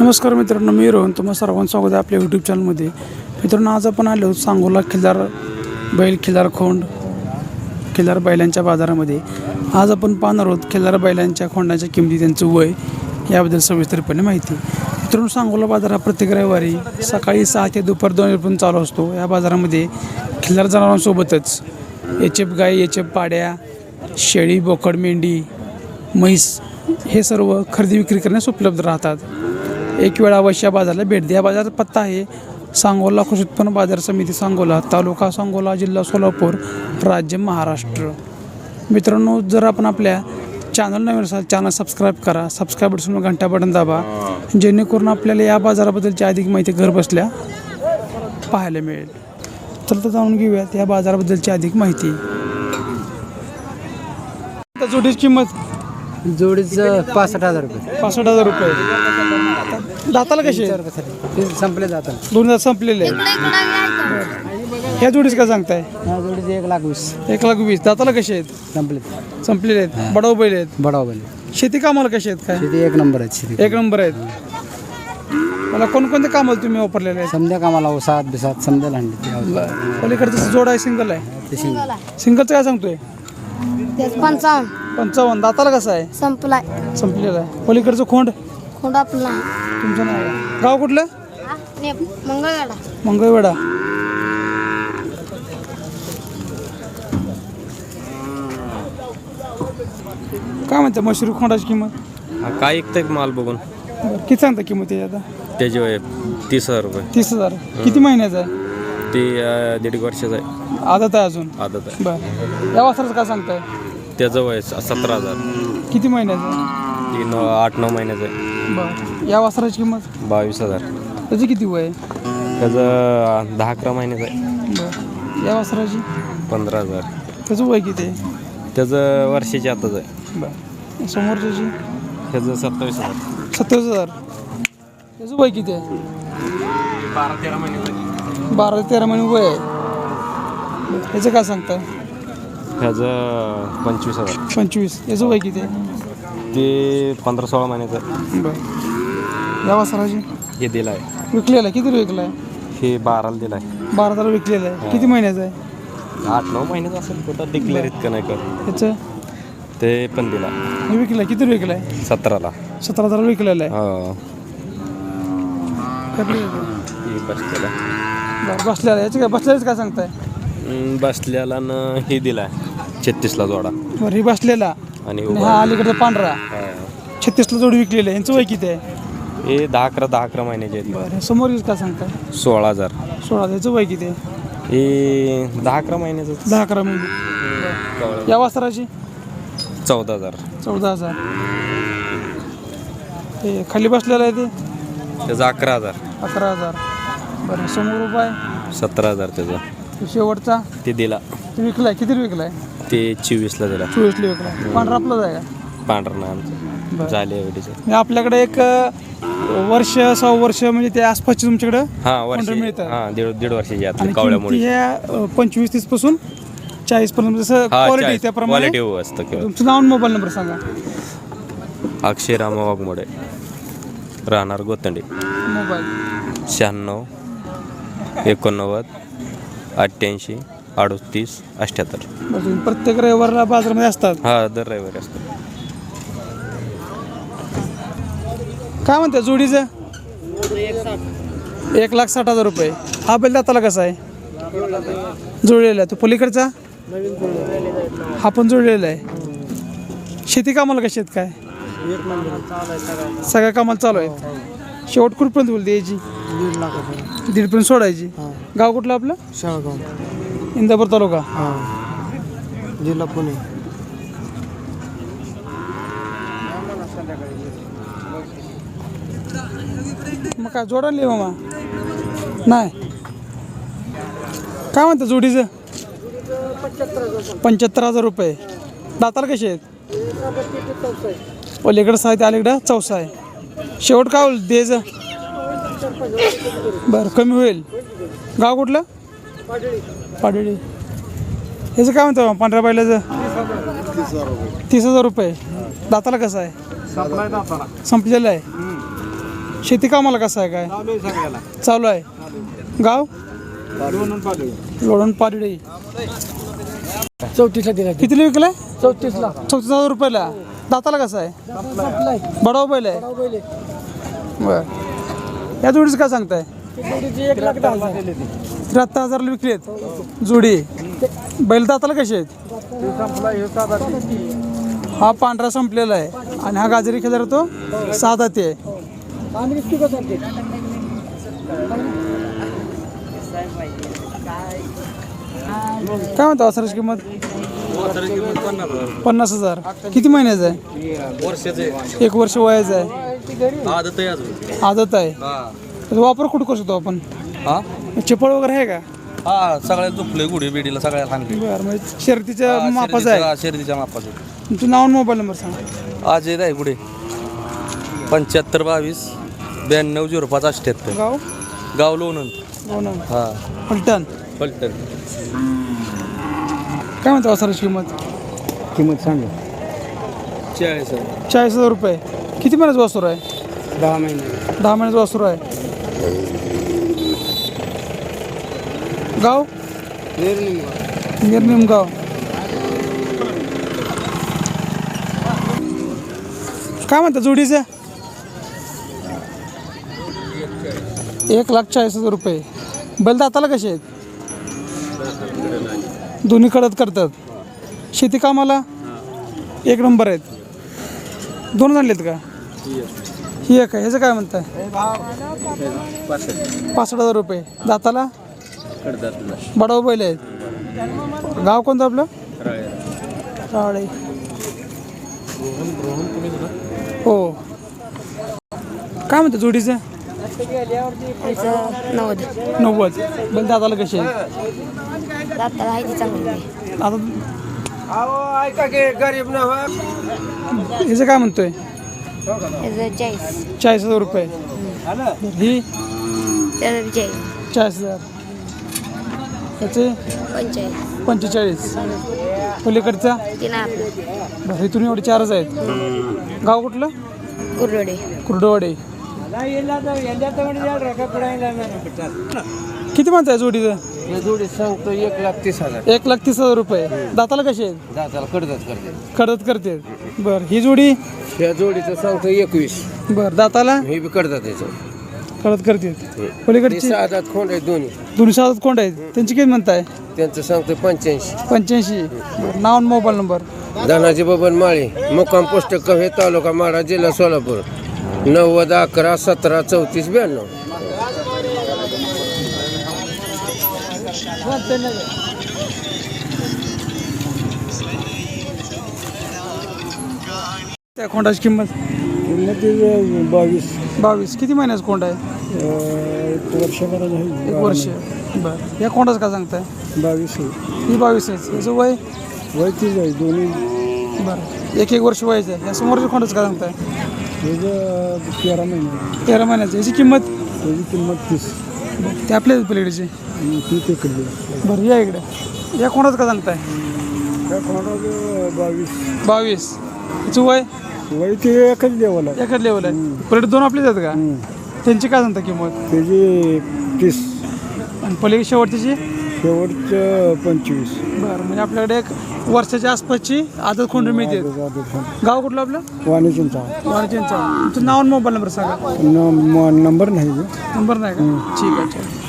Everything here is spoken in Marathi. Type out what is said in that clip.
नमस्कार मित्रांनो मी रोहन. तुम्हा सर्वांचं स्वागत आहे आपल्या यूट्यूब चॅनलमध्ये मित्रांनो आज आपण आलो सांगोला खिल्लार बैल खिल्लार खोंड खिल्लार बैलांच्या बाजारामध्ये. आज आपण पाहणार आहोत खिल्लार बैलांच्या खोंडाच्या किमती त्यांचं वय याबद्दल सविस्तरपणे माहिती. मित्रांनो सांगोला बाजार हा प्रत्येक रविवारी सकाळी सहा ते दुपार दोन वाजेपर्यंत चालू असतो. या बाजारामध्ये खिल्लार जनावरांसोबतच एच एफ गाई एच एफ पाड्या शेळी बोकड मेंढी म्हैस हे सर्व खरेदी विक्री करण्यास उपलब्ध राहतात. एक वेळा अवश्य बाजारला बाजाराला भेट द्या. बाजाराचा पत्ता आहे सांगोला कृषी उत्पन्न बाजार समिती सांगोला तालुका सांगोला जिल्हा सोलापूर राज्य महाराष्ट्र. मित्रांनो जर आपण आपल्या चॅनल नवीन असाल चॅनल सबस्क्राईब करा. सबस्क्राईब बटन घंटा बटन दाबा. जेणेकरून आपल्याला या बाजाराबद्दलची अधिक माहिती घर बसल्या पाहायला मिळेल. चल तर जाणून घेऊयात या बाजाराबद्दलची अधिक माहिती. जोडीची किंमत जोडीचं पासष्ट हजार रुपये. पासष्ट हजार रुपये. दाताला ते संपले जातात दोन दात संपलेले आहे ह्या जोडीच काय सांगताय? ह्या जोडीचे एक लाख वीस. एक लाख वीस. दाताला कसे आहेत? संपले. संपलेले आहेत. बडाव बैल आहेत. बडाव बैल शेती कामाला कसे आहेत काय? शेती एक नंबर आहे शेती. एक नंबर आहेत. मला कोणकोणते कामाला तुम्ही वापरलेले आहेत? समजा कामाला ओसात बिसात समजा लांडी. पलीकडचं जोड आहे सिंगल आहे? ते शिंग सिंगलचं काय सांगतोय? पंचावन्न. पंचावन्न. दाताला कसं आहे? संपलाय. संपलेलं आहे. पलीकडचं खोंड? खोंड आपला तुमचं नाव आहे गाव कुठलं? मंगळवेढा. मंगळवेढा. काय म्हणते मशरूम खोंडाची किंमत? हा, काय ऐकतंय माल बघून? बरं, किती सांगता किंमत त्याची आता? त्याचे वय तीस हजार रुपये. तीस हजार. किती महिन्याचा आहे? ती अं, दीड वर्षाचं आहे. आदत आहे अजून? आदत आहे. बरं. या वासराचं काय सांगताय? त्याचं वय स- सतरा हजार. किती महिन्याचं? आहे ती नऊ आठ नऊ महिन्याचं आहे. बरं. या वासराची किंमत? बावीस हजार. त्याची किती वय आहे? त्याचं दहा अकरा महिन्याचं आहे. बरं. या वासराची? पंधरा हजार. त्याचं वय किती आहे? त्याचं वर्षाची आताच आहे. बरं. समोरच्याची? त्याचं सत्तावीस हजार. सत्तावीस हजार. त्याचं वय किती आहे? बारा तेरा महिन्याचं बारा ते तेरा महिने वय आहे. याचं काय सांगताय त्याचं पंचवीस हजार. पंचवीस. याचं वय किती आहे? ते पंधरा सोळा महिन्याचं. बरं. या वासराची हे दिलं आहे. विकलेलं आहे. किती विकलं आहे? हे बाराला दिलं आहे. बारा तारा विकलेलं आहे. किती महिन्याचं आहे? आठ नऊ महिन्याचं असेल कुठं डिक्लेअर इतकं नाही कर त्याचं ते पण दिला. हे विकलं आहे किती विकलं आहे सतराला. सतरा तारा विकलेलं आहे. हो. ही बसलेला बरं बसलेलं आहे. याचं काय बसलेलंच काय सांगताय? बसल्याला न हे दिलाय छत्तीसला जोडा. ही बसलेला आणि आणि उभा हा अलीकडचा पांढरा. हा. छत्तीसला जोडी विकलेलं यांचं वय किती आहे? हे दहा अकरा दहा अकरा महिन्याचे आहेत बरं समोर काय सांगताय? सोळा हजार. सोळा याचं वय किती आहे? हे दहा अकरा महिन्याचं दहा अकरा महिने. या वासराची? चौदा हजार. चौदा हजार. ते खाली बसलेलं आहे ते? त्याचं अकरा हजार. अकरा हजार. बरं समोर उभा आहे. सतरा हजार त्याचं. तो शेवटचा? ते दिला. ते विकलाय. किती विकलाय? ते चोवीसला दिला. चोवीसला विकलाय. पांढरा आपलाच आहे का? पांढरा ना आमचं. झाले एवढीचं म्हणजे आपल्याकडे एक अ, वर्ष सहा वर्ष म्हणजे त्या आसपासची तुमच्याकडे हा वर्ष. पांढरं मिळतं. हा दीड दीड वर्षाची आणि कावळ्यामुळे. ह्या पंचवीस तीसपासून चाळीस पर्यंत जसं हा क्वालिटी त्याप्रमाणे क्वालिटी असतं केवळ. तुमचं नाव आणि मोबाईल नंबर सांगा. अक्षय रामा वाघमोडे. राहणार गोतंडी. मोबाईल. शहाण्णव एकोणनव्वद अठ्ठ्याऐंशी अडतीस अठ्ठ्याहत्तर. बस, प्रत्येक रविवारला बाजारामध्ये असतात? हा दर रविवारी असतो काय म्हणते जोडीचं? एक लाख साठ हजार रुपये. हा बैल दाताला कसा आहे? जुळलेला आहे. तो पलीकडचा? हा पण जुळलेला आहे. शेती कामाला कशी आहेत काय? सगळ्या कामाला चालू आहे. शेवट कुठपर्यंत बोलते याची? दीड लाख दीडपर्यंत सोडायची. गाव कुठलं आपलं? शेळगाव. इंदापूर तालुका. हां. जिल्हा पुणे. मग काय जोडायला ये मामा? नाही. काय म्हणतं जोडीचं? पंच्याहत्तर हजार रुपये. दाताला कसे आहेत? पलीकडं सहा ते अलीकडं चौसा आहे. शेवट काय होईल? द्यायचं बरं कमी होईल. गाव कुठलं? पाडळी. ह्याचं काय म्हणतं? पांढऱ्या बैलाचं? तीस हजार रुपये. दाताला कसं आहे? संपलेलं आहे. शेती कामाला कसं आहे काय? चालू आहे. गाव? लोणन पारडी चौतीसला दिला. कितीला विकलाय? चौतीसला. चौतीस हजार रुपयाला. दाताला कसं आहे? बडाव बैल आहे. बर. या जोडीचं काय सांगताय? दहा हजार. त्र्याहत्तर हजारला विकलेत जोडी. बैल दाताला कसे आहेत? हा पांढरा संपलेला आहे. आणि हा गाजरी खेळार तो सहा दाती आहे. काय म्हणतो वासराची किंमत? पन्नास हजार. किती महिन्याचं आहे? एक वर्ष वयाचं आहे. आदत आहे वापर कुठं करू शकतो आपण? हा? चिपळ वगैरे आहे का? हा सगळ्या झोपले गुढी बिडीला सगळ्याला बरं म्हणजे शर्तीच्या मापाचं आहे. शर्दीच्या मापाचे. तुमचं नाव आणि मोबाईल नंबर सांगा. अजय राय गुढे पंच्याहत्तर बावीस ब्याण्णव झिरो पाच अठ्ठ्याहत्तर. गाव? गाव लोणंद. हो ना हा. फलटण. पलटण काय म्हणतो वासराची किंमत? किंमत सांगा. चाळीस चाळीस हजार रुपये. किती महिन्याचं वासूर आहे? दहा महिने. दहा महिन्याचं वासूर आहे. गाव? निर्निम. गाव. काय म्हणता जोडीचं? एक लाख चाळीस हजार रुपये. बैल दाताला कसे आहेत? दोन्ही कडत करतात. शेती कामाला एक नंबर आहेत. दोन आणलेत का? ही एक आहे. ह्याचं काय म्हणताय? पासष्ट हजार रुपये. दाताला? बडाव बैल आहेत. गाव कोणतं आपलं? राळे. हो. काय म्हणतं जोडीचं? नव्वद. नव्वद. दाताला कसे दाताला आहे? ती चांगली. आता ऐका की गरीब ना काय म्हणतोय? त्याचं चाळीस. चाळीस हजार रुपये. ही? त्याचं चाळीस. चाळीस हजार. ह्याचे पंचाळीस पंचेचाळीस. पलीकडचा? आपलं बरं इथून एवढे चारच आहेत. गाव कुठलं? कुरडे कुर्डवाडे. किती म्हणताय जोडीचं? जोडी सांगतो एक लाख तीस हजार. एक लाख तीस हजार रुपये. दाताला कसे आहेत? दाताला कडतात करते. करत करते. बर ही जोडी? या जोडीचं सांगतो एकवीस. बर दाताला? हे बी कडतात त्याचं करत. करते पलीकडची? सहा दात खोंड आहेत दोन्ही. दोन्ही सात कोण आहेत. त्यांची किती म्हणताय? त्यांचं सांगतो पंच्याऐंशी. पंच्याऐंशी. बरं नाव आणि मोबाईल नंबर. धनाजी बबन माळी मुक्काम पोस्ट कव्हे तालुका माडा जिल्हा सोलापूर. नव्वद अकरा सतरा चौतीस ब्याण्णव. त्या खोंडाची किंमत? बावीस. बावीस. किती महिन्याचं कोंड आहे? एक वर्षभरात आहे एक वर्ष. बरं. या कोंडाचं काय सांगताय? बावीस ही बावीस आहे. याचं वय? वय तीच आहे दोन्ही. बरं. एक एक वर्ष वयाचं आहे. या समोरच्या खोंडाचं काय सांगताय? त्याचं तेरा महिने. तेरा महिन्याचं. याची किंमत? त्याची किंमत तीस. ते आपल्या पलीकडची. ती तिकडली. बरं या इकडे. या कोणाचं का सांगताय? त्या कोणाला बावीस. बावीस. याचं वय? वय ते एकच लेवल आहे. एकाच लेवल आहे. पलीकडे दोन आपलेच आहेत का? त्यांची काय सांगता किंमत? त्याची तीस. आणि पलीकडे शेवटची शेवटचं पंचवीस. बरं म्हणजे आपल्याकडे एक वर्षाच्या आसपासची आदत खोंड मिळते. गाव कुठलं आपलं? वाणिज्यांचा. वाणिज्यांचा. तुमचं नाव आणि मोबाईल नंबर सांगा. नंबर नाही. नंबर नाही का? ठीक आहे ठीक